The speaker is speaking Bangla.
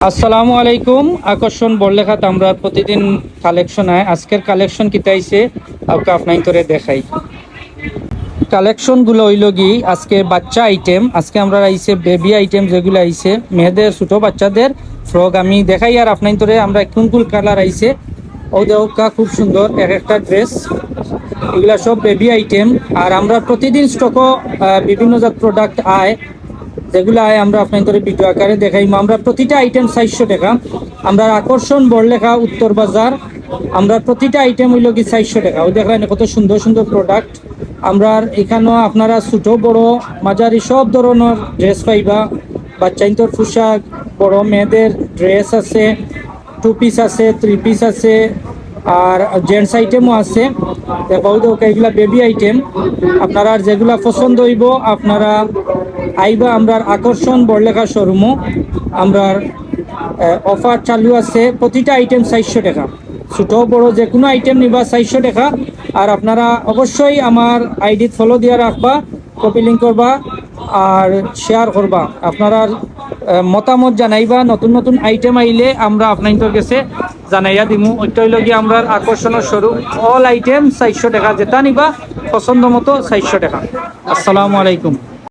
আসসালামু আলাইকুম। আকর্ষণ বড়লেখাত আমরা প্রতিদিন কালেকশন হয় আজকের কালেকশন কিতাইছে আপনাকে আপনার করে দেখাই। কালেকশনগুলো হইল কি, আজকে বাচ্চা আইটেম আজকে আমরা আইছে বেবি আইটেম যেগুলো আইছে। মেয়েদের, ছোট বাচ্চাদের ফ্রক আমি দেখাই আর আপনার করে আমরা কোন কোন কালার আইছে। ও দেখা খুব সুন্দর এক একটা ড্রেস এগুলা সব বেবি আইটেম আর আমরা প্রতিদিন স্টকও বিভিন্ন জাত প্রোডাক্ট আয়। যেগুলো আমরা আপনাদের ভিডিও আকারে দেখাইম। আমরা প্রতিটা আইটেম চারশো টাকা। আমরা আকর্ষণ বড়লেখা উত্তর বাজার। আমরা প্রতিটা আইটেম হইল কি চারশো টাকা। ওই দেখলেন কত সুন্দর সুন্দর প্রোডাক্ট আমরা এখানেও আপনারা ছোট, বড়, মাঝারি সব ধরনের ড্রেস পাইবা। বাচ্চাইন্তর পোশাক, বড় মেয়েদের ড্রেস আছে টু পিস আছে থ্রি পিস আছে, আর জেন্টস আইটেমও আছে। দেখাও দেখ এগুলা বেবি আইটেম আপনারা যেগুলা পছন্দ হইব, আপনারা আইবা আমরার আকর্ষণ বড়লেখা শোরুমও। আমরার অফার চালু আছে প্রতিটা আইটেম চারশো টাকা। ছোট, বড় যে কোনো আইটেম নিবা চারশো টাকা। আর আপনারা অবশ্যই আমার আইডি ফলো দিয়া রাখবা কপি লিঙ্ক করবা, আর শেয়ার করবা। আপনারা মতামত জানাইবা, নতুন নতুন আইটেম আইলে আমরা আপনাদের কাছে জানাইয়া দিমু। ওইটা হইল গিয়ে আমরা আকর্ষণের স্বরূপ অল আইটেম চারশো টাকা যেটা নিবা, পছন্দ মতো চারশো টাকা। আসসালামু আলাইকুম।